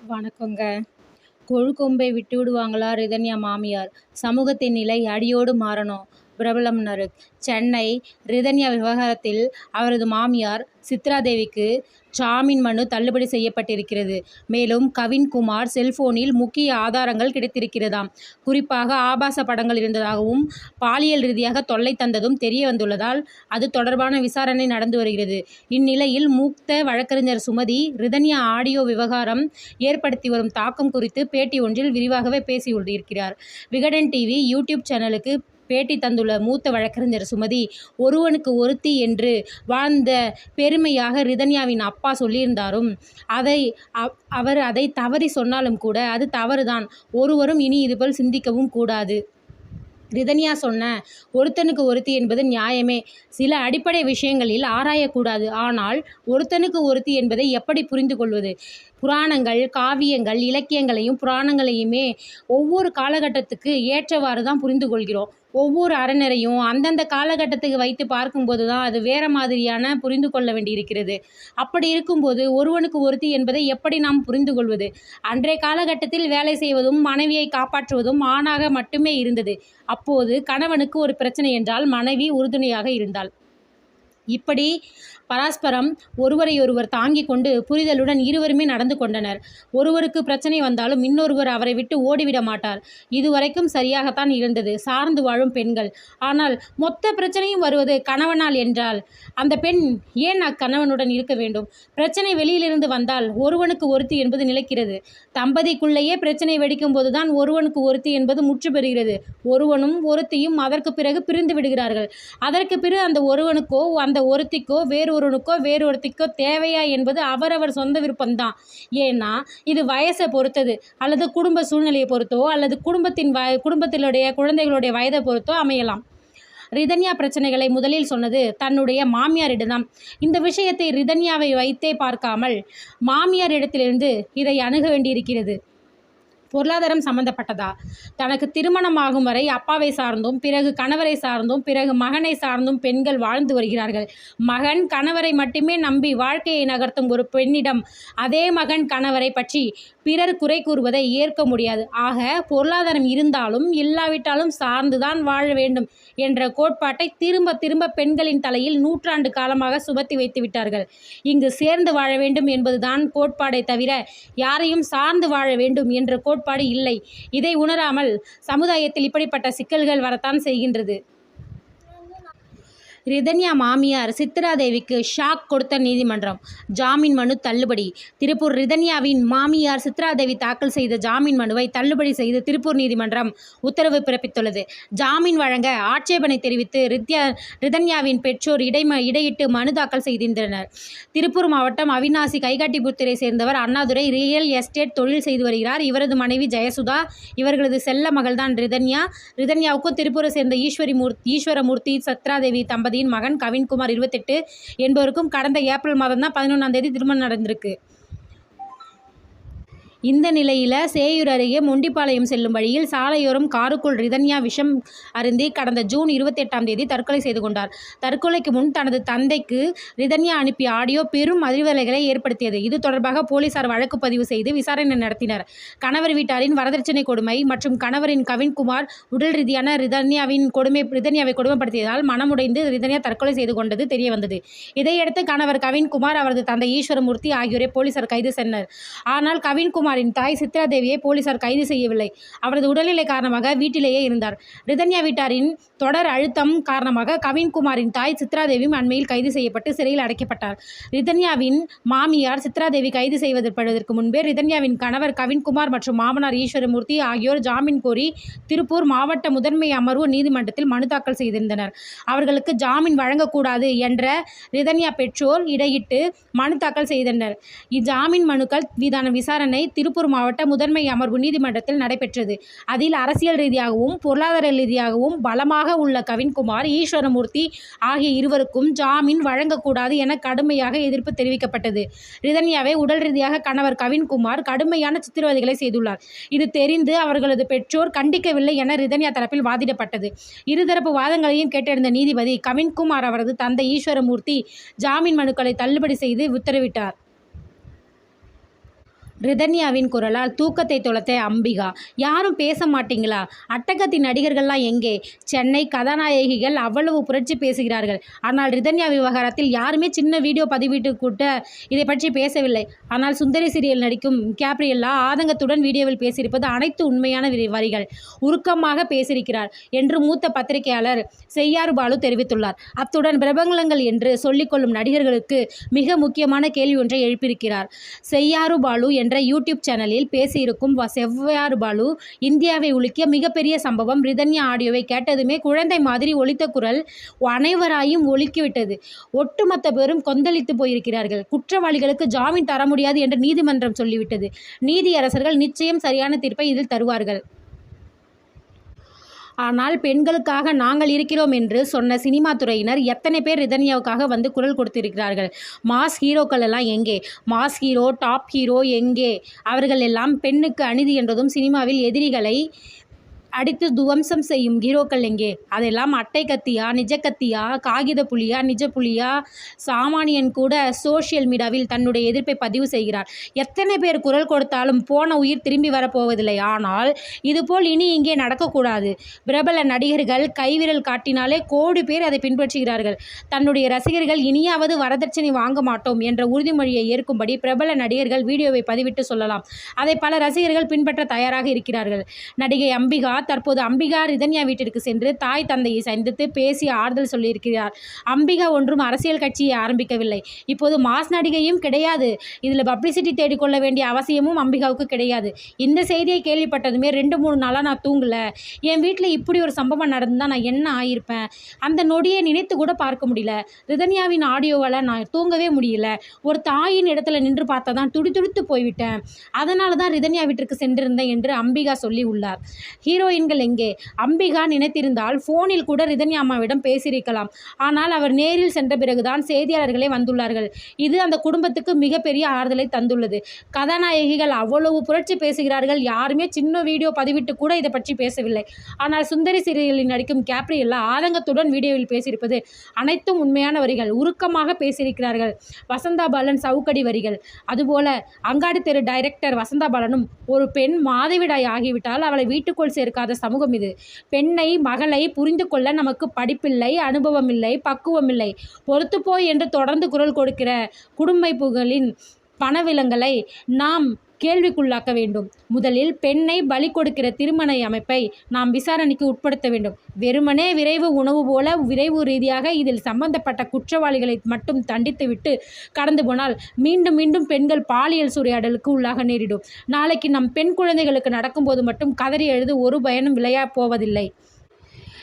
வணக்கங்க. கொழுக்கொம்பை விட்டு விடுவாங்களா ரிதன்யா மாமியார்? சமூகத்தின் நிலை அடியோடு மாறணும். பிரபலம் நருக் சென்னை ரிதன்யா விவகாரத்தில் அவரது மாமியார் சித்ரா தேவிக்கு ஜாமீன் மனு தள்ளுபடி செய்யப்பட்டிருக்கிறது. மேலும் கவின்குமார் செல்போனில் முக்கிய ஆதாரங்கள் கிடைத்திருக்கிறதாம். குறிப்பாக ஆபாச படங்கள் இருந்ததாகவும் பாலியல் ரீதியாக தொல்லை தந்ததும் தெரிய வந்துள்ளதால் அது தொடர்பான விசாரணை நடந்து வருகிறது. இந்நிலையில் மூத்த வழக்கறிஞர் சுமதி ரிதன்யா ஆடியோ விவகாரம் ஏற்படுத்தி வரும் தாக்கம் குறித்து பேட்டி ஒன்றில் விரிவாகவே பேசியிருக்கிறார். விகடன் டிவி யூடியூப் சேனலுக்கு பேட்டி தந்துள்ள மூத்த வழக்கறிஞர் சுமதி ஒருவனுக்கு ஒருத்தி என்று வாழ்ந்த பெருமையாக ரிதன்யாவின் அப்பா சொல்லியிருந்தாரும். அதை அவர் அதை தவறி சொன்னாலும் கூட அது தவறுதான். ஒருவரும் இனி இதுபோல் சிந்திக்கவும் கூடாது. ரிதன்யா சொன்ன ஒருத்தனுக்கு ஒருத்தி என்பது நியாயமே. சில அடிப்படை விஷயங்களில் ஆராயக்கூடாது. ஆனால் ஒருத்தனுக்கு ஒருத்தி என்பதை எப்படி புரிந்து கொள்வது? புராணங்கள் காவியங்கள் இலக்கியங்களையும் புராணங்களையுமே ஒவ்வொரு காலகட்டத்துக்கு ஏற்றவாறு தான் புரிந்து கொள்கிறோம். ஒவ்வொரு அறநெறையும் அந்தந்த காலகட்டத்துக்கு வைத்து பார்க்கும்போது தான் அது வேற மாதிரியான புரிந்து கொள்ள வேண்டியிருக்கிறது. அப்படி இருக்கும்போது ஒருவனுக்கு ஒருத்தி என்பதை எப்படி நாம் புரிந்து கொள்வது? அன்றைய காலகட்டத்தில் வேலை செய்வதும் மனைவியை காப்பாற்றுவதும் ஆணாக மட்டுமே இருந்தது. அப்போது கணவனுக்கு ஒரு பிரச்சனை என்றால் மனைவி உறுதுணையாக இருந்தாள். இப்படி பரஸ்பரம் ஒருவரையொருவர் தாங்கிக் கொண்டு புரிதலுடன் இருவருமே நடந்து கொண்டனர். ஒருவருக்கு பிரச்சனை வந்தாலும் இன்னொருவர் அவரை விட்டு ஓடிவிட மாட்டார். இதுவரைக்கும் சரியாகத்தான் இருந்தது. சார்ந்து வாழும் பெண்கள். ஆனால் மொத்த பிரச்சனையும் வருவது கணவனால் என்றால் அந்த பெண் ஏன் அக்கணவனுடன் இருக்க வேண்டும்? பிரச்சனை வெளியிலிருந்து வந்தால் ஒருவனுக்கு ஒருத்தி என்பது நிலைக்கிறது. தம்பதிக்குள்ளேயே பிரச்சனை வெடிக்கும் போதுதான் ஒருவனுக்கு ஒருத்தி என்பது முற்று பெறுகிறது. ஒருவனும் ஒருத்தியும் அதற்கு பிறகு பிரிந்து விடுகிறார்கள். அதற்கு பிறகு அந்த ஒருவனுக்கோ அந்த ஒருத்திக்கோ வேறொருனுக்கோ வேறு ஒருத்திக்கோ தேவையா என்பது அவரவர் சொந்த விருப்பம்தான். ஏன்னா இது வயசை பொறுத்தது. அல்லது குடும்ப சூழ்நிலையை பொறுத்தோ அல்லது குடும்பத்தின் வய குடும்பத்தினுடைய குழந்தைகளுடைய வயதை பொறுத்தோ அமையலாம். ரிதன்யா பிரச்சனைகளை முதலில் சொன்னது தன்னுடைய மாமியாரிடம்தான். இந்த விஷயத்தை ரிதன்யாவை வைத்தே பார்க்காமல் மாமியாரிடத்திலிருந்து இதை அணுக வேண்டியிருக்கிறது. பொருளாதாரம் சம்பந்தப்பட்டதா? தனக்கு திருமணமாகும் வரை அப்பாவை சார்ந்தும் பிறகு கணவரை சார்ந்தும் பிறகு மகனை சார்ந்தும் பெண்கள் வாழ்ந்து வருகிறார்கள். மகன் கணவரை மட்டுமே நம்பி வாழ்க்கையை நகர்த்தும் ஒரு பெண்ணிடம் அதே மகன் கணவரை பற்றி பிறர் குறை கூறுவதை ஏற்க முடியாது. ஆக பொருளாதாரம் இருந்தாலும் இல்லாவிட்டாலும் சார்ந்துதான் வாழ வேண்டும் என்ற கோட்பாட்டை திரும்ப திரும்ப பெண்களின் தலையில் நூற்றாண்டு காலமாக சுமத்தி வைத்து விட்டார்கள். இங்கு சேர்ந்து வாழ வேண்டும் என்பதுதான் கோட்பாடை தவிர யாரையும் சார்ந்து வாழ வேண்டும் என்ற கோட்பாடு இல்லை. இதை உணராமல் சமுதாயத்தில் இப்படிப்பட்ட சிக்கல்கள் வரத்தான் செய்கின்றது. ரிதன்யா மாமியார் சித்ராதேவிக்கு ஷாக் கொடுத்த நீதிமன்றம். ஜாமீன் மனு தள்ளுபடி. திருப்பூர் ரிதன்யாவின் மாமியார் சித்ராதேவி தாக்கல் செய்த ஜாமீன் மனுவை தள்ளுபடி செய்து திருப்பூர் நீதிமன்றம் உத்தரவு பிறப்பித்துள்ளது. ஜாமீன் வழங்க ஆட்சேபனை தெரிவித்து ரித்யா ரிதன்யாவின் பெற்றோர் இடைம இடையிட்டு மனு தாக்கல் செய்திருந்தனர். திருப்பூர் மாவட்டம் அவிநாசி கைகாட்டிபுரத்திரை சேர்ந்தவர் அண்ணாதுரை ரியல் எஸ்டேட் தொழில் செய்து வருகிறார். இவரது மனைவி ஜெயசுதா இவர்களது செல்ல மகள்தான் ரிதன்யா. ரிதன்யாவுக்கும் திருப்பூரை சேர்ந்த ஈஸ்வரி மூர்த்தி ஈஸ்வரமூர்த்தி சத்ராதேவி தம்பதி தம்பதியின் மகன் கவின்குமார் இருபத்தெட்டு என்பவருக்கும் கடந்த ஏப்ரல் மாதம் தான் பதினொன்றாம் தேதி திருமணம் நடந்திருக்கு. இந்த நிலையில் சேயூர் அருகே மொண்டிப்பாளையம் செல்லும் வழியில் சாலையோரம் காருக்குள் ரிதன்யா விஷம் அருந்தி கடந்த ஜூன் இருபத்தி எட்டாம் தேதி தற்கொலை செய்து கொண்டார். தற்கொலைக்கு முன் தனது தந்தைக்கு ரிதன்யா அனுப்பிய ஆடியோ பெரும் அதிர்வலைகளை ஏற்படுத்தியது. இது தொடர்பாக போலீசார் வழக்கு பதிவு செய்து விசாரணை நடத்தினர். கணவர் வீட்டாரின் வரதட்சணை கொடுமை மற்றும் கணவரின் கவின்குமார் உடல் ரீதியான ரிதன்யாவின் கொடுமை ரிதன்யாவை கொடுமைப்படுத்தியதால் மனமுடைந்து ரிதன்யா தற்கொலை செய்து கொண்டது தெரிய வந்தது இதையடுத்து கணவர் கவின்குமார் அவரது தந்தை ஈஸ்வரமூர்த்தி ஆகியோரை போலீசார் கைது செய்தனர் ஆனால் கவின்குமார் கவின்குமாரின் தாய் சித்ராதேவியை போலீசார் கைது செய்யவில்லை. அவரது உடல்நிலை காரணமாக வீட்டிலேயே இருந்தார். ரிதன்யா வீட்டாரின் தொடர் அழுத்தம் காரணமாக கவின்குமாரின் தாய் சித்ராதேவியும் அண்மையில் கைது செய்யப்பட்டு சிறையில் அடைக்கப்பட்டார். ரிதன்யாவின் மாமியார் சித்ராதேவி கைது செய்வதற்கு முன்பே ரிதன்யாவின் கணவர் கவின்குமார் மற்றும் மாமனார் ஈஸ்வரமூர்த்தி ஆகியோர் ஜாமீன் கோரி திருப்பூர் மாவட்ட முதன்மை அமர்வு நீதிமன்றத்தில் மனு தாக்கல் செய்திருந்தனர். அவர்களுக்கு ஜாமீன் வழங்கக்கூடாது என்ற ரிதன்யா பெற்றோர் இடையிட்டு மனு தாக்கல் செய்தனர். இஜாமீன் மனுக்கள் மீதான விசாரணை திருப்பூர் மாவட்ட முதன்மை அமர்வு நீதிமன்றத்தில் நடைபெற்றது. அதில் அரசியல் ரீதியாகவும் பொருளாதார ரீதியாகவும் பலமாக உள்ள கவின்குமார் ஈஸ்வரமூர்த்தி ஆகிய இருவருக்கும் ஜாமீன் வழங்கக்கூடாது என கடுமையாக எதிர்ப்பு தெரிவிக்கப்பட்டது. ரிதன்யாவை உடல் ரீதியாக கணவர் கவின்குமார் கடுமையான சித்திரவதைகளை செய்துள்ளார். இது தெரிந்து அவர்களது பெற்றோர் கண்டிக்கவில்லை என ரிதன்யா தரப்பில் வாதிடப்பட்டது. இருதரப்பு வாதங்களையும் கேட்டறிந்த நீதிபதி கவின்குமார் அவரது தந்தை ஈஸ்வரமூர்த்தி ஜாமீன் மனுக்களை தள்ளுபடி செய்து உத்தரவிட்டார். ரிதன்யாவின் குரலால் தூக்கத்தை தொலைத்த அம்பிகா. யாரும் பேச மாட்டீங்களா? அட்டகத்தின் நடிகர்கள்லாம் எங்கே? சென்னை கதாநாயகிகள் அவ்வளவு புரட்சி பேசுகிறார்கள். ஆனால் ரிதன்யா விவகாரத்தில் யாருமே சின்ன வீடியோ பதிவிட்டு கூட்ட இதை பற்றி பேசவில்லை. ஆனால் சுந்தரி சீரியல் நடிக்கும் கேப்ரியல்லா ஆதங்கத்துடன் வீடியோவில் பேசியிருப்பது அனைத்து உண்மையான வரிகள். உருக்கமாக பேசியிருக்கிறார் என்று மூத்த பத்திரிகையாளர் செய்யாறு பாலு தெரிவித்துள்ளார். அத்துடன் பிரபலங்கள் என்று சொல்லிக்கொள்ளும் நடிகர்களுக்கு மிக முக்கியமான கேள்வி ஒன்றை எழுப்பியிருக்கிறார். செய்யாறு பாலு என்று என்ற யூடியூப் சேனலில் பேசியிருக்கும் செவ்வாறு பாலு இந்தியாவை உலுக்கிய மிகப்பெரிய சம்பவம். ரிதன்யா ஆடியோவை கேட்டதுமே குழந்தை மாதிரி ஒலித்த குரல் அனைவராயும் ஒலிக்கிவிட்டது. ஒட்டுமொத்த பேரும் கொந்தளித்து போயிருக்கிறார்கள். குற்றவாளிகளுக்கு ஜாமீன் தர முடியாது என்று நீதிமன்றம் சொல்லிவிட்டது. நீதியரசர்கள் நிச்சயம் சரியான தீர்ப்பை இதில் தருவார்கள். ஆனால் பெண்களுக்காக நாங்கள் இருக்கிறோம் என்று சொன்ன சினிமா துறையினர் எத்தனை பேர் ரிதன்யாவுக்காக வந்து குரல் கொடுத்திருக்கிறார்கள்? மாஸ் ஹீரோக்கள் எல்லாம் எங்கே? மாஸ் ஹீரோ டாப் ஹீரோ எங்கே? அவர்கள் எல்லாம் பெண்ணுக்கு அநீதி என்றதும் சினிமாவில் எதிரிகளை அடித்து துவம்சம் செய்யும் ஹீரோக்கள் எங்கே? அதெல்லாம் அட்டை கத்தியா நிஜ கத்தியா காகித புலியா நிஜ புலியா? சாமானியன் கூட சோஷியல் மீடியாவில் தன்னுடைய எதிர்ப்பை பதிவு செய்கிறார். எத்தனை பேர் குரல் கொடுத்தாலும் போன உயிர் திரும்பி வரப்போவதில்லை. ஆனால் இதுபோல் இனி இங்கே நடக்கக்கூடாது. பிரபல நடிகர்கள் கைவிரல் காட்டினாலே கோடி பேர் அதை பின்பற்றுகிறார்கள். தன்னுடைய ரசிகர்கள் இனியாவது வரதட்சணை வாங்க மாட்டோம் என்ற உறுதிமொழியை ஏற்கும்படி பிரபல நடிகர்கள் வீடியோவை பதிவிட்டு சொல்லலாம். அதை பல ரசிகர்கள் பின்பற்ற தயாராக இருக்கிறார்கள். நடிகை அம்பிகா தற்போது அம்பிகா ரிதன்யா வீட்டிற்கு சென்று தாய் தந்தையை சந்தித்து பேசி ஆறுதல் சொல்லியிருக்கிறார். அம்பிகா ஒன்றும் அரசியல் கட்சியை ஆரம்பிக்கவில்லை. இப்போது மாஸ் நடிகையும் கிடையாது. இதில் பப்ளிசிட்டி தேடிக்கொள்ள வேண்டிய அவசியமும் அம்பிகாவுக்கு கிடையாது. இந்த செய்தியை கேள்விப்பட்டதுமே ரெண்டு மூணு நாளாக நான் தூங்கலை. என் வீட்டில் இப்படி ஒரு சம்பவம் நடந்தால் நான் என்ன ஆயிருப்பேன்? அந்த நொடியை நினைத்து கூட பார்க்க முடியல. ரிதன்யாவின் ஆடியோவால் நான் தூங்கவே முடியல. ஒரு தாயின் இடத்துல நின்று பார்த்தா தான் துடி துடித்து போய்விட்டேன். அதனால தான் ரிதன்யா வீட்டிற்கு சென்றிருந்தேன் என்று அம்பிகா சொல்லி உள்ளார். ஹீரோ ஹீரோயின்கள் எங்கே? அம்பிகா நினைத்திருந்தால் ஃபோனில் கூட ரிதன்யா அம்மாவிடம் பேசியிருக்கலாம். ஆனால் அவர் நேரில் சென்ற பிறகுதான் செய்தியாளர்களே வந்துள்ளார்கள். இது அந்த குடும்பத்துக்கு மிகப்பெரிய ஆறுதலை தந்துள்ளது. கதாநாயகிகள் அவ்வளவு புரட்சி பேசுகிறார்கள். யாருமே சின்ன வீடியோ பதிவிட்டு கூட இதை பற்றி பேசவில்லை. ஆனால் சுந்தரி சீரியலில் நடிக்கும் கேப்ரியல்லா ஆதங்கத்துடன் வீடியோவில் பேசியிருப்பது அனைத்தும் உண்மையான வரிகள். உருக்கமாக பேசியிருக்கிறார்கள். வசந்தா பாலன் சவுக்கடி வரிகள். அதுபோல அங்காடி தெரு டைரக்டர் வசந்தா பாலனும் ஒரு பெண் மாதவிடாய் ஆகிவிட்டால் அவளை வீட்டுக்குள் சேர்க்க இருக்காத சமூகம் இது. பெண்ணை மகளை புரிந்து கொள்ள நமக்கு படிப்பில்லை அனுபவம் இல்லை பக்குவம் இல்லை பொறுத்துப்போய் என்று தொடர்ந்து குரல் கொடுக்கிற குடும்பப்புகளின் பணவிலங்களை நாம் கேள்விக்குள்ளாக்க வேண்டும். முதலில் பெண்ணை பலி கொடுக்கிற திருமண அமைப்பை நாம் விசாரணைக்கு உட்படுத்த வேண்டும். வெறுமனே விரைவு உணவு போல விரைவு ரீதியாக இதில் சம்பந்தப்பட்ட குற்றவாளிகளை மட்டும் தண்டித்துவிட்டு கடந்து போனால் மீண்டும் மீண்டும் பெண்கள் பாலியல் சூறையாடலுக்கு உள்ளாக நேரிடும். நாளைக்கு நம் பெண் குழந்தைகளுக்கு நடக்கும்போது மட்டும் கதறி எழுது ஒரு பயனும் விளையா போவதில்லை.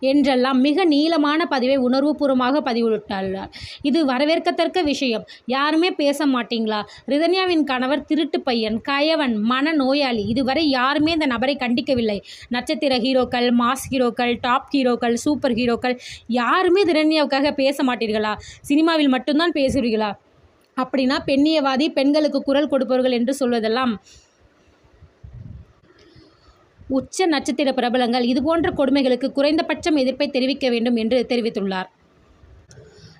என்றெல்லாம் மிக நீளமான பதிவை உணர்வுபூர்வமாக பதிவிட்டுள்ளார் இது வரவேற்கத்தக்க விஷயம். யாருமே பேச மாட்டீங்களா? ரிதன்யாவின் கணவர் திருட்டு பையன் கயவன் மன நோயாளி. இதுவரை யாருமே இந்த நபரை கண்டிக்கவில்லை. நட்சத்திர ஹீரோக்கள் மாஸ் ஹீரோக்கள் டாப் ஹீரோக்கள் சூப்பர் ஹீரோக்கள் யாருமே திரண்யாவுக்காக பேச மாட்டீர்களா? சினிமாவில் மட்டும்தான் பேசுவீர்களா அப்படின்னா பெண்ணியவாதி பெண்களுக்கு குரல் கொடுப்பவர்கள் என்று சொல்வதெல்லாம் உச்ச நட்சத்திர பிரபலங்கள் இதுபோன்ற கொடுமைகளுக்கு குறைந்தபட்சம் எதிர்ப்பை தெரிவிக்க வேண்டும் என்று தெரிவித்துள்ளார்.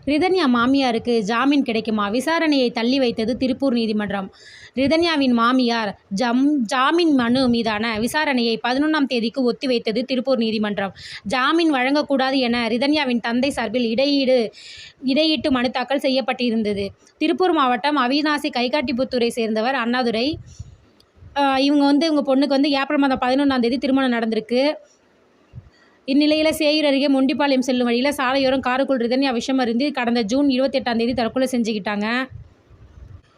ரிதன்யா மாமியாருக்கு ஜாமீன் கிடைக்குமா? விசாரணையை தள்ளி வைத்தது திருப்பூர் நீதிமன்றம். ரிதன்யாவின் மாமியார் ஜம் ஜாமீன் மனு மீதான விசாரணையை பதினொன்றாம் தேதிக்கு ஒத்திவைத்தது திருப்பூர் நீதிமன்றம். ஜாமீன் வழங்கக்கூடாது என ரிதன்யாவின் தந்தை சார்பில் இடையீடு இடையீட்டு மனு தாக்கல் செய்யப்பட்டிருந்தது. திருப்பூர் மாவட்டம் அவிநாசி கைகாட்டிப்புத்தூரை சேர்ந்தவர் அண்ணாதுரை. இவங்க வந்து இவங்க பொண்ணுக்கு வந்து ஏப்ரல் மாதம் பதினொன்றாம் தேதி திருமணம் நடந்திருக்கு. இந்நிலையில் சேயூர் அருகே மொண்டிப்பாளையம் செல்லும் வழியில் சாலையோரம் காருக்குள் ரிதன்யா விஷம் அருந்தி கடந்த ஜூன் இருபத்தெட்டாம் தேதி தற்கொலை செஞ்சுக்கிட்டாங்க.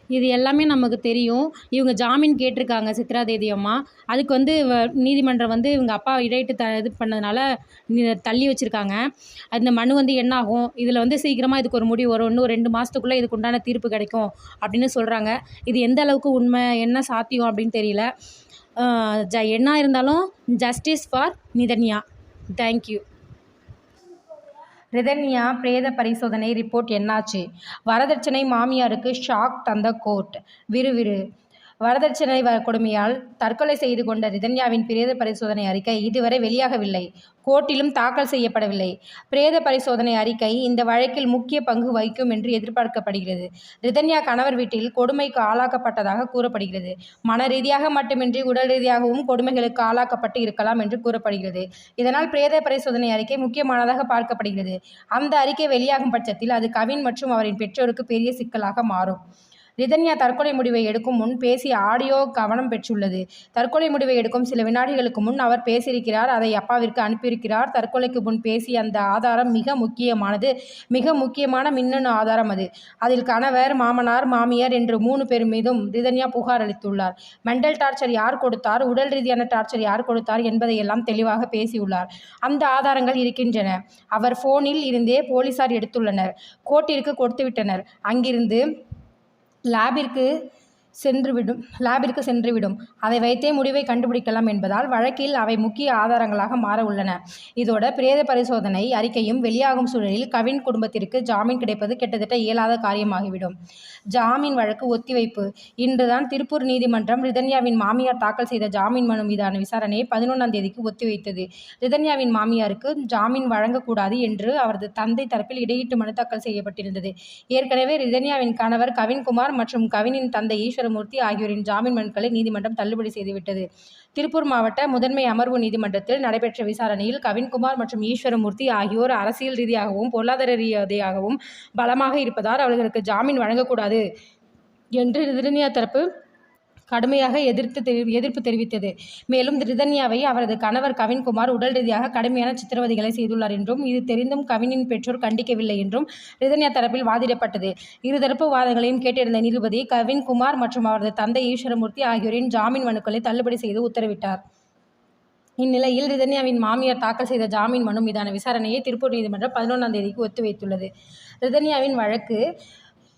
இது எல்லாமே நமக்கு தெரியும். இவங்க ஜாமீன் கேட்டிருக்காங்க சித்ரா தேதி அம்மா. அதுக்கு வந்து வ- நீதிமன்றம் வந்து இவங்க அப்பா இடையிட்டு த இது பண்ணதுனால தள்ளி வச்சுருக்காங்க. அந்த மனு வந்து என்ன ஆகும் இதில் வந்து சீக்கிரமாக இதுக்கு ஒரு முடிவு வரும். இன்னும் ரெண்டு மாதத்துக்குள்ளே இதுக்கு உண்டான தீர்ப்பு கிடைக்கும் அப்படின்னு சொல்கிறாங்க இது எந்த அளவுக்கு உண்மை? என்ன சாத்தியம் அப்படின்னு தெரியல. ஜ என்ன இருந்தாலும் justice for Nithanya. Thank you Rithanya பிரேத பரிசோதனை ரிப்போர்ட் என்னாச்சு? வரதட்சணை மாமியாருக்கு ஷாக் தந்த கோர்ட். விறுவிறு. வரதட்சணை வ- கொடுமையால் தற்கொலை செய்து கொண்ட ரிதன்யாவின் பிரேத பரிசோதனை அறிக்கை இதுவரை வெளியாகவில்லை. கோர்ட்டிலும் தாக்கல் செய்யப்படவில்லை. பிரேத பரிசோதனை அறிக்கை இந்த வழக்கில் முக்கிய பங்கு வகிக்கும் என்று எதிர்பார்க்கப்படுகிறது. ரிதன்யா கணவர் வீட்டில் கொடுமைக்கு ஆளாக்கப்பட்டதாக கூறப்படுகிறது. மன ரீதியாக மட்டுமின்றி உடல் ரீதியாகவும் கொடுமைகளுக்கு ஆளாக்கப்பட்டு இருக்கலாம் என்று கூறப்படுகிறது. இதனால் பிரேத பரிசோதனை அறிக்கை முக்கியமானதாக பார்க்கப்படுகிறது. அந்த அறிக்கை வெளியாகும் பட்சத்தில் அது கவின் மற்றும் அவரின் பெற்றோருக்கு பெரிய சிக்கலாக மாறும். ரிதன்யா தற்கொலை முடிவை எடுக்கும் முன் பேசிய ஆடியோ கவனம் பெற்றுள்ளது. தற்கொலை முடிவை எடுக்கும் சில வினாடிகளுக்கு முன் அவர் பேசியிருக்கிறார். அதை அப்பாவிற்கு அனுப்பியிருக்கிறார். தற்கொலைக்கு முன் பேசிய அந்த ஆதாரம் மிக முக்கியமானது. மிக முக்கியமான மின்னணு ஆதாரம் அது. அதில் கணவர் மாமனார் மாமியார் என்று மூணு பேர் மீதும் ரிதன்யா புகார் அளித்துள்ளார். மெண்டல் டார்ச்சர் யார் கொடுத்தார்? உடல் ரீதியான டார்ச்சர் யார் கொடுத்தார்? என்பதையெல்லாம் தெளிவாக பேசியுள்ளார். அந்த ஆதாரங்கள் இருக்கின்றன. அவர் போனில் இருந்தே போலீசார் எடுத்துள்ளனர். கோர்ட்டிற்கு கொடுத்துவிட்டனர். அங்கிருந்து லேபிற்கு சென்றுவிடும். லேபிற்கு சென்றுவிடும். அதை வைத்தே முடிவை கண்டுபிடிக்கலாம் என்பதால் வழக்கில் அவை முக்கிய ஆதாரங்களாக மாற உள்ளன. இதோட பிரேத பரிசோதனை அறிக்கையும் வெளியாகும் சூழலில் கவின் குடும்பத்திற்கு ஜாமீன் கிடைப்பது கிட்டத்தட்ட இயலாத காரியமாகிவிடும். ஜாமீன் வழக்கு ஒத்திவைப்பு. இன்றுதான் திருப்பூர் நீதிமன்றம் ரிதன்யாவின் மாமியார் தாக்கல் செய்த ஜாமீன் மனு மீதான விசாரணையை பதினொன்றாம் தேதிக்கு ஒத்திவைத்தது. ரிதன்யாவின் மாமியாருக்கு ஜாமீன் வழங்கக்கூடாது என்று அவரது தந்தை தரப்பில் இடையீட்டு மனு தாக்கல் செய்யப்பட்டிருந்தது. ஏற்கனவே ரிதன்யாவின் கணவர் கவின்குமார் மற்றும் கவினின் தந்தை ஈஸ்வரமூர்த்தி ஆகியோரின் ஜாமீன் மனுக்களை நீதிமன்றம் தள்ளுபடி செய்துவிட்டது. திருப்பூர் மாவட்ட முதன்மை அமர்வு நீதிமன்றத்தில் நடைபெற்ற விசாரணையில் கவின்குமார் மற்றும் ஈஸ்வரமூர்த்தி ஆகியோர் அரசியல் ரீதியாகவும் பொருளாதார ரீதியாகவும் பலமாக இருப்பதால் அவர்களுக்கு ஜாமீன் வழங்கக்கூடாது என்று ரிதன்யா தரப்பு கடுமையாக எதிர்த்து தெரி- எதிர்ப்பு தெரிவித்தது. மேலும் ரிதன்யாவை அவரது கணவர் கவின்குமார் உடல் ரீதியாக கடுமையான சித்திரவதைகளை செய்துள்ளார் என்றும் இது தெரிந்தும் கவினின் பெற்றோர் கண்டிக்கவில்லை என்றும் ரிதன்யா தரப்பில் வாதிடப்பட்டது. இருதரப்பு வாதங்களையும் கேட்டிருந்த நீதிபதி கவின்குமார் மற்றும் அவரது தந்தை ஈஸ்வரமூர்த்தி ஆகியோரின் ஜாமீன் மனுக்களை தள்ளுபடி செய்து உத்தரவிட்டார். இந்நிலையில் ரிதன்யாவின் மாமியார் தாக்கல் செய்த ஜாமீன் மனு மீதான விசாரணையை திருப்பூர் நீதிமன்றம் பதினொன்றாம் தேதிக்கு ஒத்திவைத்துள்ளது. ரிதன்யாவின் வழக்கு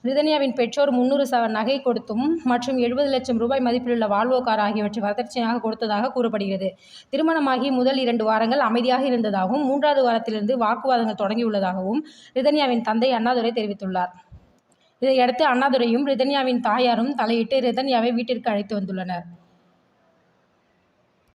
ரிதன்யாவின் பெற்றோர் முன்னூறு சவ நகை கொடுத்தும் மற்றும் எழுபது லட்சம் ரூபாய் மதிப்பிலுள்ள வால்வோ கார் ஆகியவற்றை வரதட்சணையாக கொடுத்ததாக கூறப்படுகிறது. திருமணமாகி முதல் இரண்டு வாரங்கள் அமைதியாக இருந்ததாகவும் மூன்றாவது வாரத்திலிருந்து வாக்குவாதங்கள் தொடங்கியுள்ளதாகவும் ரிதன்யாவின் தந்தை அண்ணாதுரை தெரிவித்துள்ளார். இதையடுத்து அண்ணாதுரையும் ரிதன்யாவின் தாயாரும் தலையிட்டு ரிதன்யாவை வீட்டிற்கு அழைத்து வந்துள்ளனர்.